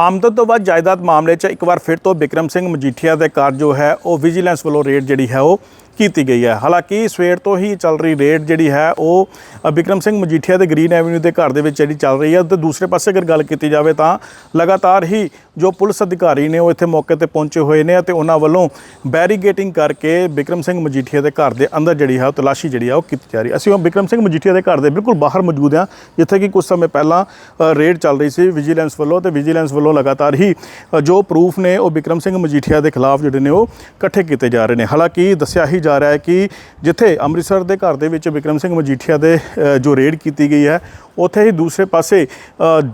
ਆਮਦਨ ਤੋਂ ਬਾਅਦ ਜਾਇਦਾਦ ਮਾਮਲੇ 'ਚ ਇੱਕ ਵਾਰ ਫਿਰ ਤੋਂ ਬਿਕਰਮ ਸਿੰਘ ਮਜੀਠੀਆ ਦੇ ਘਰ ਜੋ ਹੈ, ਉਹ ਵਿਜੀਲੈਂਸ ਵੱਲੋਂ ਰੇਡ ਜਿਹੜੀ ਹੈ, ਉਹ ਕੀਤੀ ਗਈ ਹੈ। ਹਾਲਾਂਕਿ ਸਵੇਰ ਤੋਂ ਹੀ ਚੱਲ ਰਹੀ ਰੇਡ ਜਿਹੜੀ ਹੈ, ਉਹ ਬਿਕਰਮ ਸਿੰਘ ਮਜੀਠੀਆ ਦੇ ਗ੍ਰੀਨ ਐਵਨਿਊ ਦੇ ਘਰ ਦੇ ਵਿੱਚ ਜਿਹੜੀ ਚੱਲ ਰਹੀ ਹੈ, ਤੇ ਦੂਸਰੇ ਪਾਸੇ ਅਗਰ ਗੱਲ ਕੀਤੀ ਜਾਵੇ ਤਾਂ ਲਗਾਤਾਰ ਹੀ ਜੋ ਪੁਲਿਸ ਅਧਿਕਾਰੀ ਨੇ ਉਹ ਇੱਥੇ ਮੌਕੇ ਤੇ ਪਹੁੰਚੇ ਹੋਏ ਨੇ ਅਤੇ ਉਹਨਾਂ ਵੱਲੋਂ ਬੈਰੀਗੇਟਿੰਗ ਕਰਕੇ ਬਿਕਰਮ ਸਿੰਘ ਮਜੀਠੀਆ ਦੇ ਘਰ ਦੇ ਅੰਦਰ ਜਿਹੜੀ ਹੈ ਉਹ ਤਲਾਸ਼ੀ ਜਿਹੜੀ ਆ, ਉਹ ਕੀਤੀ ਜਾ ਰਹੀ ਹੈ। ਅਸੀਂ ਉਹ ਬਿਕਰਮ ਸਿੰਘ ਮਜੀਠੀਆ ਦੇ ਘਰ ਦੇ ਬਿਲਕੁਲ ਬਾਹਰ ਮੌਜੂਦ ਹਾਂ, ਜਿੱਥੇ ਕਿ ਕੁਝ ਸਮੇਂ ਪਹਿਲਾਂ ਰੇਡ ਚੱਲ ਰਹੀ ਸੀ ਵਿਜੀਲੈਂਸ ਵੱਲੋਂ ਤੇ ਵਿਜੀਲੈਂਸ ਵੱਲੋਂ ਲਗਾਤਾਰ ਹੀ ਜੋ ਪ੍ਰੂਫ ਨੇ ਉਹ ਬਿਕਰਮ ਸਿੰਘ ਮਜੀਠੀਆ ਦੇ ਖਿਲਾਫ ਜਿਹੜੇ ਨੇ ਉਹ ਇਕੱਠੇ ਕੀਤੇ ਜਾ ਰਹੇ ਨੇ। ਹਾਲਾਂਕਿ ਦੱਸਿਆ ਹੀ ਜਾ ਰਿਹਾ ਹੈ ਕਿ ਜਿੱਥੇ ਅੰਮ੍ਰਿਤਸਰ ਦੇ ਘਰ ਦੇ ਵਿੱਚ ਬਿਕਰਮ ਸਿੰਘ ਮਜੀਠੀਆ ਦੇ ਜੋ ਰੇਡ ਕੀਤੀ ਗਈ ਹੈ, ਉੱਥੇ ਹੀ ਦੂਸਰੇ ਪਾਸੇ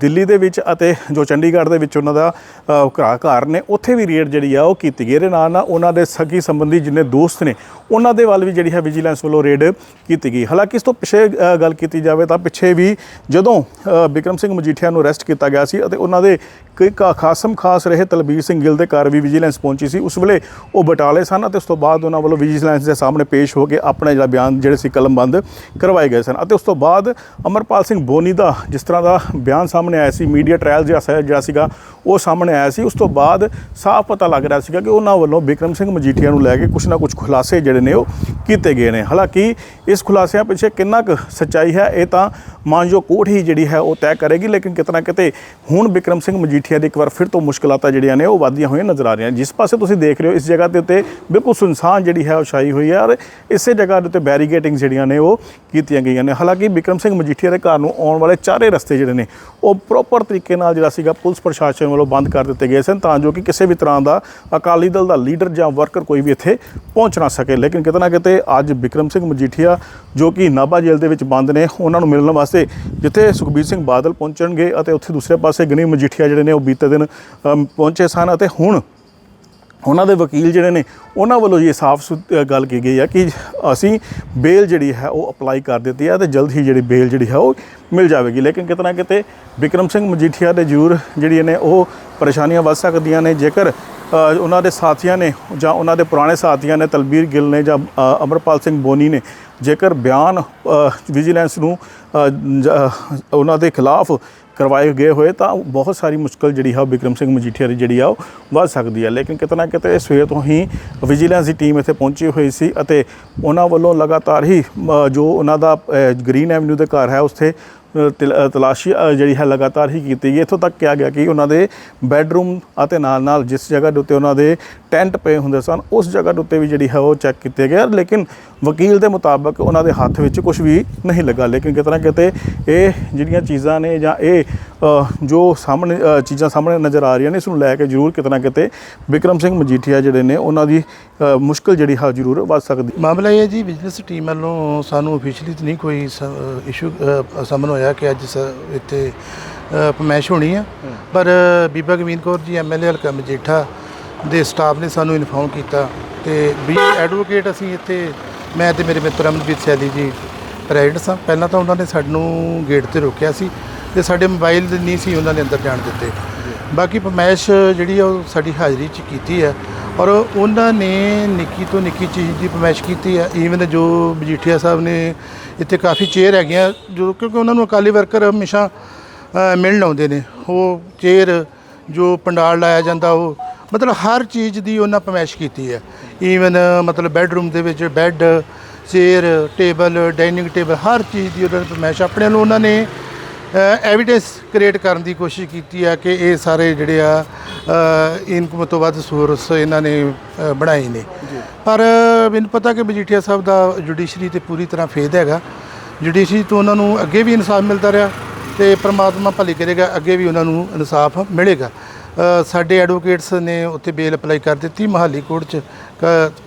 ਦਿੱਲੀ ਦੇ ਵਿੱਚ ਅਤੇ ਜੋ ਚੰਡੀਗੜ੍ਹ ਦੇ ਵਿੱਚ ਉਹਨਾਂ ਦਾ ਘਰਾ ਘਰ ਨੇ, ਉੱਥੇ ਵੀ ਰੇਡ ਜਿਹੜੀ ਆ, ਉਹ ਕੀਤੀ ਗਈ। ਇਹਦੇ ਨਾਲ ਨਾਲ ਉਹਨਾਂ ਦੇ ਸਕੀ ਸੰਬੰਧੀ ਜਿੰਨੇ ਦੋਸਤ ਨੇ, ਉਹਨਾਂ ਦੇ ਵੱਲ ਵੀ ਜਿਹੜੀ ਹੈ ਵਿਜੀਲੈਂਸ ਵੱਲੋਂ ਰੇਡ ਕੀਤੀ ਗਈ। ਹਾਲਾਂਕਿ ਇਸ ਤੋਂ ਪਿੱਛੇ ਗੱਲ ਕੀਤੀ ਜਾਵੇ ਤਾਂ ਪਿੱਛੇ ਵੀ ਜਦੋਂ ਬਿਕਰਮ ਸਿੰਘ ਮਜੀਠੀਆ ਨੂੰ ਅਰੈਸਟ ਕੀਤਾ ਗਿਆ ਸੀ ਅਤੇ ਉਹਨਾਂ ਦੇ ਕਈ ਕਾ- ਖਾਸਮ ਖਾਸ ਰਹੇ ਤਲਬੀਰ ਸਿੰਘ ਗਿੱਲ ਦੇ ਘਰ ਵੀ ਵਿਜੀਲੈਂਸ ਪਹੁੰਚੀ ਸੀ, ਉਸ ਵੇਲੇ ਉਹ ਬਟਾਲੇ ਸਨ ਅਤੇ ਉਸ ਤੋਂ ਬਾਅਦ ਉਹਨਾਂ ਵੱਲੋਂ ਵਿਜੀਲੈਂਸ ਦੇ ਸਾਹਮਣੇ ਪੇਸ਼ ਹੋ ਕੇ ਆਪਣਾ ਜਿਹੜਾ ਬਿਆਨ ਜਿਹੜੇ ਸੀ ਕਲਮਬੰਦ ਕਰਵਾਏ ਗਏ ਸਨ। ਅਤੇ ਉਸ ਤੋਂ ਬਾਅਦ ਅਮਰਪਾਲ ਸਿੰਘ ਬੋਨੀ ਦਾ ਜਿਸ ਤਰ੍ਹਾਂ ਦਾ ਬਿਆਨ ਸਾਹਮਣੇ ਆਇਆ ਸੀ ਮੀਡੀਆ ਟ੍ਰਾਇਲ ਜਿਹਾ ਜਿਹੜਾ ਸੀਗਾ, ਉਹ ਸਾਹਮਣੇ ਆਇਆ ਸੀ, ਉਸ ਤੋਂ ਬਾਅਦ ਸਾਫ਼ ਪਤਾ ਲੱਗ ਰਿਹਾ ਸੀਗਾ ਕਿ ਉਹਨਾਂ ਵੱਲੋਂ ਬਿਕਰਮ ਸਿੰਘ ਮਜੀਠੀਆ ਨੂੰ ਲੈ ਕੇ ਕੁਝ ਨਾ ਕੁਝ ਖੁਲਾਸੇ ਜਿਹੜੇ ਨੇ ਉਹ ਕੀਤੇ ਗਏ ਨੇ। ਹਾਲਾਂਕਿ ਇਸ ਖੁਲਾਸਿਆਂ ਪਿੱਛੇ ਕਿੰਨਾ ਕੁ ਸੱਚਾਈ ਹੈ, ਇਹ ਤਾਂ ਮਾਨਜੋ ਕੋਰਟ ਹੀ ਜਿਹੜੀ ਹੈ ਉਹ ਤੈਅ ਕਰੇਗੀ, ਲੇਕਿਨ ਕਿਤਨਾ ਕਿਤੇ ਹੁਣ ਬਿਕਰਮ ਸਿੰਘ ਮਜੀਠੀਆ ਦੀ ਇੱਕ ਵਾਰ ਫਿਰ ਤੋਂ ਮੁਸ਼ਕਲਾਤਾਂ ਜਿਹੜੀਆਂ ਨੇ ਉਹ ਵਧਦੀਆਂ ਹੋਈਆਂ ਨਜ਼ਰ ਆ ਰਹੀਆਂ ਜਿਸ ਪਾਸੇ ਤੁਸੀਂ ਦੇਖ ਰਹੇ ਹੋ, ਇਸ ਜਗ੍ਹਾ ਦੇ ਉੱਤੇ ਬਿਲਕੁਲ ਸੁਨਸਾਨ ਜਿਹੜੀ ਹੈ ਉਹ ਛਾਈ ਹੋਈ ਹੈ ਔਰ ਇਸੇ ਜਗ੍ਹਾ ਦੇ ਉੱਤੇ ਬੈਰੀਕੇਟਿੰਗ ਜਿਹੜੀਆਂ ਨੇ ਉਹ ਕੀਤੀਆਂ ਗਈਆਂ ਨੇ। ਹਾਲਾਂਕਿ ਬਿਕਰਮ ਸਿੰਘ ਮਜੀਠੀਆ ਦੇ ਘਰ ਨੂੰ ਆਉਣ ਵਾਲੇ ਚਾਰੇ ਰਸਤੇ ਜਿਹੜੇ ਨੇ, ਉਹ ਪ੍ਰੋਪਰ ਤਰੀਕੇ ਨਾਲ ਜਿਹੜਾ ਸੀਗਾ ਪੁਲਿਸ ਪ੍ਰਸ਼ਾਸਨ ਵੱਲੋਂ ਬੰਦ ਕਰ ਦਿੱਤੇ ਗਏ ਸਨ, ਤਾਂ ਜੋ ਕਿ ਕਿਸੇ ਵੀ ਤਰ੍ਹਾਂ ਦਾ ਅਕਾਲੀ ਦਲ ਦਾ ਲੀਡਰ ਜਾਂ ਵਰਕਰ ਕੋਈ ਵੀ ਇੱਥੇ ਪਹੁੰਚ ਨਾ ਸਕੇ। ਲੇਕਿਨ ਕਿਤੇ ਨਾ ਅੱਜ ਬਿਕਰਮ ਸਿੰਘ ਮਜੀਠੀਆ, ਜੋ ਕਿ ਨਾਭਾ ਜੇਲ੍ਹ ਦੇ ਵਿੱਚ ਬੰਦ ਨੇ, ਉਹਨਾਂ ਨੂੰ ਮਿਲਣ ਵਾਸਤੇ ਜਿੱਥੇ ਸੁਖਬੀਰ ਸਿੰਘ ਬਾਦਲ ਪਹੁੰਚਣਗੇ ਅਤੇ ਉੱਥੇ ਦੂਸਰੇ ਪਾਸੇ ਗਨੀ ਮਜੀਠੀਆ ਜਿਹੜੇ ਨੇ, ਉਹ ਬੀਤੇ ਦਿਨ ਪਹੁੰਚੇ ਸਨ ਅਤੇ ਹੁਣ ਉਹਨਾਂ ਦੇ ਵਕੀਲ ਜਿਹੜੇ ਨੇ, ਉਹਨਾਂ ਵੱਲੋਂ ਇਹ ਸਾਫ਼ ਗੱਲ ਕੀ ਗਈ ਹੈ ਕਿ ਅਸੀਂ ਬੇਲ ਜਿਹੜੀ ਹੈ, ਉਹ ਅਪਲਾਈ ਕਰ ਦਿੱਤੀ ਹੈ ਤੇ ਜਲਦ ਹੀ ਜਿਹੜੀ ਬੇਲ ਜਿਹੜੀ ਹੈ, ਉਹ ਮਿਲ ਜਾਵੇਗੀ। ਲੇਕਿਨ ਕਿਤਨਾ ਕਿਤੇ ਬਿਕਰਮ ਸਿੰਘ ਮਜੀਠੀਆ ਦੇ ਜ਼ਰੂਰ ਜਿਹੜੀਆਂ ਨੇ, ਉਹ ਪਰੇਸ਼ਾਨੀਆਂ ਵੱਧ ਸਕਦੀਆਂ ਨੇ। ਜੇਕਰ ਉਹਨਾਂ ਦੇ ਸਾਥੀਆਂ ਨੇ ਜਾਂ ਉਹਨਾਂ ਦੇ ਪੁਰਾਣੇ ਸਾਥੀਆਂ ਨੇ ਤਲਬੀਰ ਗਿੱਲ ਨੇ ਜਾਂ ਅਮਰਪਾਲ ਸਿੰਘ ਬੋਨੀ ਨੇ ਜੇਕਰ ਬਿਆਨ ਵਿਜੀਲੈਂਸ ਨੂੰ ਉਹਨਾਂ ਦੇ ਖਿਲਾਫ ਕਰਵਾਏ ਗਏ ਹੋਏ ਤਾਂ ਬਹੁਤ ਸਾਰੀ ਮੁਸ਼ਕਲ ਜਿਹੜੀ ਹੈ ਉਹ ਬਿਕਰਮ ਸਿੰਘ ਮਜੀਠੀਆ ਦੀ ਜਿਹੜੀ ਆ ਉਹ ਵੱਧ ਸਕਦੀ ਹੈ ਲੇਕਿਨ ਕਿਤਨਾ ਕਿਤੇ ਸਵੇਰ ਤੋਂ ਹੀ ਵਿਜੀਲੈਂਸ ਦੀ ਟੀਮ ਇੱਥੇ ਪਹੁੰਚੀ ਹੋਈ ਸੀ ਅਤੇ ਉਹਨਾਂ ਵੱਲੋਂ ਲਗਾਤਾਰ ਹੀ ਜੋ ਉਹਨਾਂ ਦਾ ਗ੍ਰੀਨ ਐਵਨਿਊ ਦੇ ਘਰ ਹੈ, ਉੱਥੇ ਤਲਾਸ਼ੀ ਜਿਹੜੀ ਹੈ ਲਗਾਤਾਰ ਹੀ ਕੀਤੀ ਗਈ। ਇੱਥੋਂ ਤੱਕ ਕਿਹਾ ਗਿਆ ਕਿ ਉਹਨਾਂ ਦੇ ਬੈੱਡਰੂਮ ਅਤੇ ਨਾਲ ਨਾਲ ਜਿਸ ਜਗ੍ਹਾ ਦੇ ਉੱਤੇ ਉਹਨਾਂ ਦੇ ਟੈਂਟ ਪਏ ਹੁੰਦੇ ਸਨ ਉਸ ਜਗ੍ਹਾ ਦੇ ਉੱਤੇ ਵੀ ਜਿਹੜੀ ਹੈ ਉਹ ਚੈੱਕ ਕੀਤੇ ਗਏ। ਲੇਕਿਨ ਵਕੀਲ ਦੇ ਮੁਤਾਬਕ ਉਹਨਾਂ ਦੇ ਹੱਥ ਵਿੱਚ ਕੁਝ ਵੀ ਨਹੀਂ ਲੱਗਾ। ਲੇਕਿਨ ਕਿਤੇ ਨਾ ਕਿਤੇ ਇਹ ਜਿਹੜੀਆਂ ਚੀਜ਼ਾਂ ਨੇ ਜਾਂ ਇਹ ਜੋ ਸਾਹਮਣੇ ਚੀਜ਼ਾਂ ਸਾਹਮਣੇ ਨਜ਼ਰ ਆ ਰਹੀਆਂ ਨੇ ਇਸ ਨੂੰ ਲੈ ਕੇ ਜ਼ਰੂਰ ਕਿਤੇ ਨਾ ਕਿਤੇ ਬਿਕਰਮ ਸਿੰਘ ਮਜੀਠੀਆ ਜਿਹੜੇ ਨੇ ਉਹਨਾਂ ਦੀ ਅ, ਮੁਸ਼ਕਲ ਜਿਹੜੀ ਹੈ ਜ਼ਰੂਰ ਵੱਧ ਸਕਦੀ। ਮਾਮਲਾ ਇਹ ਹੈ ਜੀ ਬਿਜ਼ਨਸ ਟੀਮ ਵੱਲੋਂ ਸਾਨੂੰ ਅਫੀਸ਼ੀਅਲੀ ਤਾਂ ਨਹੀਂ ਕੋਈ ਇਸ਼ੂ ਸਾਹਮਣੇ ਹੋਇਆ। ਕਿ ਅੱਜ ਸ- ਇੱਥੇ ਪਮੈਸ਼ ਹੋਣੀ ਆ। ਪਰ ਬੀਬਾ ਗਵੀਨ ਕੌਰ ਜੀ ਐਮਐਲਏ ਹਲਕਾ ਮਜੀਠਾ ਦੇ ਸਟਾਫ ਨੇ ਸਾਨੂੰ ਇਨਫੋਰਮ ਕੀਤਾ ਤੇ ਵੀ ਐਡਵੋਕੇਟ ਅਸੀਂ ਇੱਥੇ ਮੈਂ ਤੇ ਮੇਰੇ ਮਿੱਤਰ ਅਮਨਜੀਤ ਸੈਦੀ ਜੀ ਪ੍ਰੈਜ਼ੀਡੈਂਟ ਸਾਂ। ਪਹਿਲਾਂ ਤਾਂ ਉਹਨਾਂ ਨੇ ਸਾਨੂੰ ਗੇਟ ਤੇ ਰੋਕਿਆ ਸੀ ਤੇ ਸਾਡੇ ਮੋਬਾਈਲ ਨਹੀਂ ਸੀ ਉਹਨਾਂ ਨੇ ਅੰਦਰ ਜਾਣ ਦਿੱਤੇ। ਬਾਕੀ ਪਮੈਸ਼ ਜਿਹੜੀ ਆ ਉਹ ਸਾਡੀ ਹਾਜ਼ਰੀ 'ਚ ਕੀਤੀ ਹੈ ਔਰ ਉਹਨਾਂ ਨੇ ਨਿੱਕੀ ਤੋਂ ਨਿੱਕੀ ਚੀਜ਼ ਦੀ ਪਮੈਸ਼ ਕੀਤੀ ਹੈ ਈਵਨ ਜੋ ਮਜੀਠੀਆ ਸਾਹਿਬ ਨੇ ਇੱਥੇ ਕਾਫੀ ਚੇਅਰ ਹੈਗੀਆਂ, ਜੋ ਕਿਉਂਕਿ ਉਹਨਾਂ ਨੂੰ ਅਕਾਲੀ ਵਰਕਰ ਹਮੇਸ਼ਾ ਮਿਲਣ ਆਉਂਦੇ ਨੇ। ਉਹ ਚੇਅਰ ਜੋ ਪੰਡਾਲ ਲਾਇਆ ਜਾਂਦਾ, ਉਹ ਮਤਲਬ ਹਰ ਚੀਜ਼ ਦੀ ਉਹਨਾਂ ਪਮੈਸ਼ ਕੀਤੀ ਹੈ। ਈਵਨ ਮਤਲਬ ਬੈੱਡਰੂਮ ਦੇ ਵਿੱਚ bed chair table dining table ਹਰ ਚੀਜ਼ ਦੀ ਉਹਨਾਂ ਨੇ ਪਮੈਸ਼ ਆਪਣੇ ਨੂੰ ਉਹਨਾਂ ਨੇ ਐਵੀਡੈਂਸ ਕ੍ਰੀਏਟ ਕਰਨ ਦੀ ਕੋਸ਼ਿਸ਼ ਕੀਤੀ ਹੈ ਕਿ ਇਹ ਸਾਰੇ ਜਿਹੜੇ ਆ ਇਨਕਮ ਤੋਂ ਵੱਧ ਸੋਰਸ ਇਹਨਾਂ ਨੇ ਬਣਾਏ ਨੇ। ਪਰ ਮੈਨੂੰ ਪਤਾ ਕਿ ਮਜੀਠੀਆ ਸਾਹਿਬ ਦਾ ਜੁਡੀਸ਼ਰੀ ਤੇ ਪੂਰੀ ਤਰ੍ਹਾਂ ਫੇਦ ਹੈਗਾ। ਜੁਡੀਸ਼ਰੀ ਤੋਂ ਉਹਨਾਂ ਨੂੰ ਅੱਗੇ ਵੀ ਇਨਸਾਫ ਮਿਲਦਾ ਰਿਹਾ ਤੇ ਪ੍ਰਮਾਤਮਾ ਭਲੀ ਕਰੇਗਾ ਅੱਗੇ ਵੀ ਉਹਨਾਂ ਨੂੰ ਇਨਸਾਫ ਮਿਲੇਗਾ। ਸਾਡੇ ਐਡਵੋਕੇਟਸ ਨੇ ਉੱਥੇ ਬੇਲ ਅਪਲਾਈ ਕਰ ਦਿੱਤੀ ਮਹਾਲੀ ਕੋਰਟ 'ਚ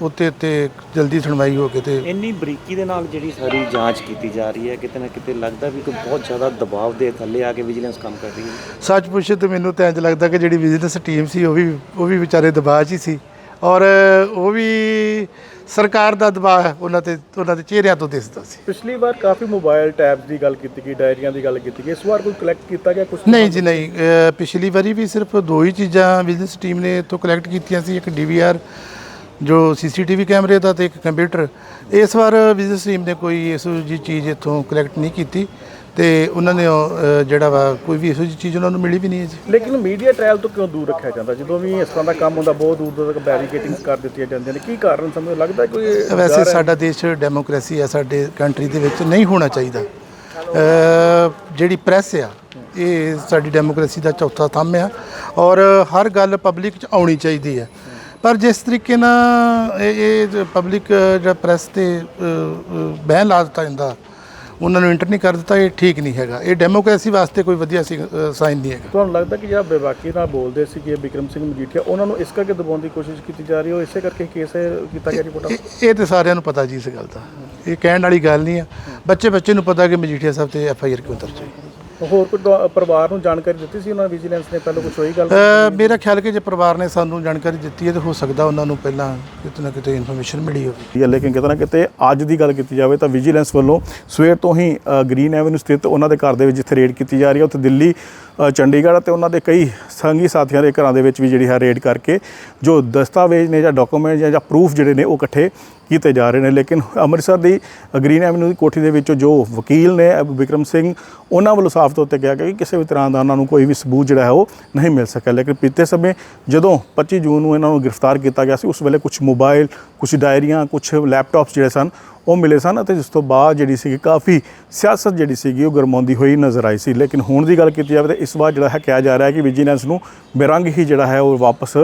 ਉੱਤੇ ਉੱਤੇ ਜਲਦੀ ਸੁਣਵਾਈ ਹੋ ਕੇ ਤੇ ਇੰਨੀ ਬਰੀਕੀ ਦੇ ਨਾਲ ਜਿਹੜੀ ਸਾਰੀ ਜਾਂਚ ਕੀਤੀ ਜਾ ਰਹੀ ਹੈ ਕਿਤੇ ਨਾ ਕਿਤੇ ਲੱਗਦਾ ਵੀ ਕੋਈ ਬਹੁਤ ਜ਼ਿਆਦਾ ਦਬਾਅ ਦੇ ਥੱਲੇ ਆ ਕੇ ਵਿਜੀਲੈਂਸ ਕੰਮ ਕਰ ਰਹੀ ਹੈ। ਸੱਚ ਪੁੱਛੇ ਤੇ ਮੈਨੂੰ ਤਾਂ ਇੰਜ ਲੱਗਦਾ ਕਿ ਜਿਹੜੀ ਬਿਜ਼ਨਸ ਟੀਮ ਸੀ ਉਹ ਵੀ ਉਹ ਵੀ ਵਿਚਾਰੇ ਦਬਾਅ 'ਚ ਹੀ ਸੀ। ਔਰ ਉਹ ਵੀ ਸਰਕਾਰ ਦਾ ਦਬਾਅ ਉਹਨਾਂ ਤੇ ਉਹਨਾਂ ਦੇ ਚਿਹਰਿਆਂ ਤੋਂ ਦਿਸਦਾ ਸੀ। ਪਿਛਲੀ ਵਾਰ ਕਾਫੀ ਮੋਬਾਈਲ ਟੈਬਸ ਦੀ ਗੱਲ ਕੀਤੀ ਗਈ ਡਾਇਰੀਆਂ ਦੀ ਗੱਲ ਕੀਤੀ ਗਈ ਇਸ ਵਾਰ ਕੋਈ ਕਲੈਕਟ ਕੀਤਾ ਗਿਆ ਕੁਝ ਨਹੀਂ ਜੀ ਨਹੀਂ ਪਿਛਲੀ ਵਾਰੀ ਵੀ ਸਿਰਫ ਦੋ ਹੀ ਚੀਜ਼ਾਂ ਬਿਜ਼ਨਸ ਟੀਮ ਨੇ ਤੋਂ ਕਲੈਕਟ ਕੀਤੀਆਂ ਸੀ ਇੱਕ ਡੀਵੀਆਰ ਜੋ ਸੀਸੀਟੀਵੀ ਕੈਮਰੇ ਦਾ ਤੇ ਇੱਕ ਕੰਪਿਊਟਰ ਇਸ ਵਾਰ ਬਿਜ਼ਨਸ ਟੀਮ ਨੇ ਕੋਈ ਇਸ ਜੀ ਚੀਜ਼ ਇੱਥੋਂ ਕਲੈਕਟ ਨਹੀਂ ਕੀਤੀ। ਤੇ ਉਹਨਾਂ ਨੇ ਉਹ, ਅ, ਜਿਹੜਾ ਵਾ ਕੋਈ ਵੀ ਇਹੋ ਜਿਹੀ ਚੀਜ਼ ਉਹਨਾਂ ਨੂੰ ਮਿਲੀ ਵੀ ਨਹੀਂ ਹੈ ਜੀ। ਲੇਕਿਨ ਮੀਡੀਆ ਟ੍ਰਾਇਲ ਤੋਂ ਕਿਉਂ ਦੂਰ ਰੱਖਿਆ ਜਾਂਦਾ? ਜਦੋਂ ਵੀ ਇਸ ਤਰ੍ਹਾਂ ਦਾ ਕੰਮ ਹੁੰਦਾ ਬਹੁਤ ਦੂਰ ਦੂਰ ਤੱਕ ਬੈਰੀਕੇਟਿੰਗਸ ਕਰ ਦਿੱਤੀਆਂ ਜਾਂਦੀਆਂ ਨੇ। ਕੀ ਕਾਰਨ ਸਮਝ? ਲੱਗਦਾ ਕੋਈ ਵੈਸੇ ਸਾਡਾ ਦੇਸ਼ ਡੈਮੋਕ੍ਰੇਸੀ ਹੈ ਸਾਡੇ ਕੰਟਰੀ ਦੇ ਵਿੱਚ ਨਹੀਂ ਹੋਣਾ ਚਾਹੀਦਾ। ਅ, ਜਿਹੜੀ ਪ੍ਰੈਸ ਆ ਇਹ ਸਾਡੀ ਡੈਮੋਕ੍ਰੇਸੀ ਦਾ ਚੌਥਾ ਥੰਮ ਆ ਔਰ ਹਰ ਗੱਲ ਪਬਲਿਕ 'ਚ ਆਉਣੀ ਚਾਹੀਦੀ ਹੈ। ਪਰ ਜਿਸ ਤਰੀਕੇ ਨਾਲ ਇਹ ਇਹ ਪਬਲਿਕ ਜਿਹੜਾ ਪ੍ਰੈਸ ਤੇ ਅ, ਅ, ਬੈਨ ਲਾ ਦਿੱਤਾ ਜਾਂਦਾ ਉਹਨਾਂ ਨੂੰ ਇੰਟਰ ਨਹੀਂ ਕਰ ਦਿੱਤਾ ਇਹ ਠੀਕ ਨਹੀਂ ਹੈਗਾ। ਇਹ ਡੈਮੋਕ੍ਰੇਸੀ ਵਾਸਤੇ ਕੋਈ ਵਧੀਆ ਸਾਈਨ ਨਹੀਂ ਹੈਗਾ। ਤੁਹਾਨੂੰ ਲੱਗਦਾ ਕਿ ਜਿਹੜਾ ਬੇਬਾਕੀ ਨਾਲ ਬੋਲਦੇ ਸੀਗੇ ਬਿਕਰਮ ਸਿੰਘ ਮਜੀਠੀਆ ਉਹਨਾਂ ਨੂੰ ਇਸ ਕਰਕੇ ਦਬਾਉਣ ਦੀ ਕੋਸ਼ਿਸ਼ ਕੀਤੀ ਜਾ ਰਹੀ ਹੈ ਉਹ ਇਸੇ ਕਰਕੇ ਕੇਸ ਕੀਤਾ ਗਿਆ ਰਿਪੋਰਟ? ਇਹ ਇਹ ਤੇ ਸਾਰਿਆਂ ਨੂੰ ਪਤਾ ਜੀ ਇਸ ਗੱਲ ਦਾ। ਇਹ ਕਹਿਣ ਵਾਲੀ ਗੱਲ ਨਹੀਂ ਆ। ਬੱਚੇ ਬੱਚੇ ਨੂੰ ਪਤਾ ਕਿ ਮਜੀਠੀਆ ਸਾਹਿਬ ਤੇ ਐਫ ਆਈ ਆਰ ਕਿਉਂ ਦਰਜ ਹੋਈ? ਹੋਰ ਕੋਈ ਦੁਆ- ਪਰਿਵਾਰ ਨੂੰ ਜਾਣਕਾਰੀ ਦਿੱਤੀ ਸੀ ਉਹਨਾਂ ਵਿਜੀਲੈਂਸ ਨੇ? ਪਹਿਲਾਂ ਕੁਝ ਹੋਈ ਗੱਲ? ਅ, ਮੇਰਾ ਖਿਆਲ ਕਿ ਜੇ ਪਰਿਵਾਰ ਨੇ ਸਾਨੂੰ ਜਾਣਕਾਰੀ ਦਿੱਤੀ ਹੈ ਤਾਂ ਹੋ ਸਕਦਾ ਉਹਨਾਂ ਨੂੰ ਪਹਿਲਾਂ ਕਿਤੇ ਨਾ ਕਿਤੇ ਇਨਫੋਰਮੇਸ਼ਨ ਮਿਲੀ ਹੋਵੇ। ਹੈ ਲੇਕਿਨ ਕਿਤੇ ਨਾ ਕਿਤੇ ਅੱਜ ਦੀ ਗੱਲ ਕੀਤੀ ਜਾਵੇ ਤਾਂ ਵਿਜੀਲੈਂਸ ਵੱਲੋਂ ਸਵੇਰ ਤੋਂ ਹੀ ਅ, ਗ੍ਰੀਨ ਐਵਨਿਊ ਸਥਿਤ ਉਹਨਾਂ ਦੇ ਘਰ ਦੇ ਵਿੱਚ ਜਿੱਥੇ ਰੇਡ ਕੀਤੀ ਜਾ ਰਹੀ ਹੈ ਉੱਥੇ ਦਿੱਲੀ ਅ, ਚੰਡੀਗੜ੍ਹ ਅਤੇ ਉਹਨਾਂ ਦੇ ਕਈ ਸੰਗੀ ਸਾਥੀਆਂ ਦੇ ਘਰਾਂ ਦੇ ਵਿੱਚ ਵੀ ਜਿਹੜੀ ਹੈ ਰੇਡ ਕਰਕੇ ਜੋ ਦਸਤਾਵੇਜ਼ ਨੇ ਜਾਂ ਡਾਕੂਮੈਂਟ ਜਾਂ ਜਾਂ ਪ੍ਰੂਫ ਜਿਹੜੇ ਨੇ ਉਹ ਇਕੱਠੇ ਕੀਤੇ ਜਾ ਰਹੇ ਨੇ ਲੇਕਿਨ ਅੰਮ੍ਰਿਤਸਰ ਦੀ ਗ੍ਰੀਨ ਐਵਨਿਊ ਦੀ ਕੋਠੀ ਦੇ ਵਿੱਚੋਂ ਜੋ ਵਕੀਲ ਨੇ ਅ, ਵਿਕਰਮ ਸਿੰਘ ਉਹਨਾਂ ਵੱਲੋਂ ਸਾਫ਼ ਤੌਰ ਤੇ ਕਿਹਾ ਗਿਆ ਕਿ ਕਿਸੇ ਵੀ ਤਰ੍ਹਾਂ ਦਾ ਉਹਨਾਂ ਨੂੰ ਕੋਈ ਵੀ ਸਬੂਤ ਜਿਹੜਾ ਹੈ ਉਹ ਨਹੀਂ ਮਿਲ ਸਕਿਆ। ਲੇਕਿਨ ਬੀਤੇ ਸਮੇਂ ਜਦੋਂ 25 ਜੂਨ ਨੂੰ ਇਹਨਾਂ ਨੂੰ ਗ੍ਰਿਫਤਾਰ ਕੀਤਾ ਗਿਆ ਸੀ ਉਸ ਵੇਲੇ ਕੁਝ ਮੋਬਾਈਲ ਕੁਝ ਡਾਇਰੀਆਂ ਕੁਝ ਲੈਪਟਾਪਸ ਜਿਹੜੇ ਸਨ ਉਹ ਮਿਲੇ ਸਨ ਅਤੇ ਜਿਸ ਤੋਂ ਬਾਅਦ ਜਿਹੜੀ ਸੀ ਕਾਫੀ ਸਿਆਸਤ ਜਿਹੜੀ ਸੀਗੀ ਉਹ ਗਰਮਾਉਂਦੀ ਹੋਈ ਨਜ਼ਰ ਆਈ ਸੀ। ਲੇਕਿਨ ਹੁਣ ਦੀ ਗੱਲ ਕੀਤੀ ਜਾਵੇ ਤਾਂ ਇਸ ਵਾਰ ਜਿਹੜਾ ਹੈ ਕਿਹਾ ਜਾ ਰਿਹਾ ਹੈ ਕਿ ਵਿਜੀਲੈਂਸ ਨੂੰ ਬੇਰੰਗ ਹੀ ਜਿਹੜਾ ਹੈ ਉਹ ਵਾਪਸ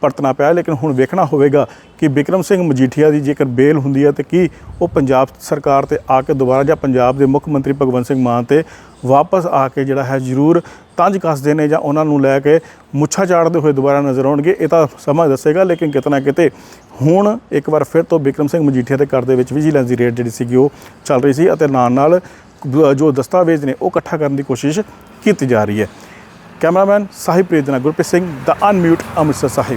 ਪਰਤਣਾ ਪਿਆ ਲੇਕਿਨ ਹੁਣ ਵੇਖਣਾ ਹੋਵੇਗਾ ਕਿ ਬਿਕਰਮ ਸਿੰਘ ਮਜੀਠੀਆ ਦੀ ਜੇਕਰ ਬੇਲ ਹੁੰਦੀ ਹੈ ਤੇ ਕੀ ਉਹ ਪੰਜਾਬ ਸਰਕਾਰ ਤੇ ਆ ਕੇ ਦੁਬਾਰਾ ਜਾਂ ਪੰਜਾਬ ਦੇ ਮੁੱਖ ਮੰਤਰੀ ਭਗਵੰਤ ਸਿੰਘ ਮਾਨ ਤੇ ਵਾਪਸ ਆ ਕੇ ਜਿਹੜਾ ਹੈ ਜ਼ਰੂਰ ਤੰਜ ਕੱਸਦੇ ਨੇ ਜਾਂ ਉਹਨਾਂ ਨੂੰ ਲੈ ਕੇ ਮੁੱਛਾ ਚਾੜਦੇ ਹੋਏ ਦੁਬਾਰਾ ਨਜ਼ਰ ਆਉਣਗੇ। ਇਹ ਤਾਂ ਸਮਾਂ ਦੱਸੇਗਾ, ਲੇਕਿਨ ਕਿਤੇ ਨਾ ਕਿਤੇ ਹੁਣ ਇੱਕ ਵਾਰ ਫਿਰ ਤੋਂ ਬਿਕਰਮ ਸਿੰਘ ਮਜੀਠੀਆ ਦੇ ਘਰ ਦੇ ਵਿੱਚ ਵਿਜੀਲੈਂਸ ਦੀ ਰੇਡ ਜਿਹੜੀ ਸੀਗੀ, ਉਹ ਚੱਲ ਰਹੀ ਸੀ ਅਤੇ ਨਾਲ ਨਾਲ ਦ- ਜੋ ਦਸਤਾਵੇਜ਼ ਨੇ, ਉਹ ਇਕੱਠਾ ਕਰਨ ਦੀ ਕੋਸ਼ਿਸ਼ ਕੀਤੀ ਜਾ ਰਹੀ ਹੈ। ਕੈਮਰਾਮੈਨ ਸਾਹਿਬ ਪ੍ਰੀਤ ਨਾਲ ਗੁਰਪ੍ਰੀਤ ਸਿੰਘ ਦਾ ਅਨਮਿਊਟ ਅੰਮ੍ਰਿਤਸਰ ਸਾਹਿਬ।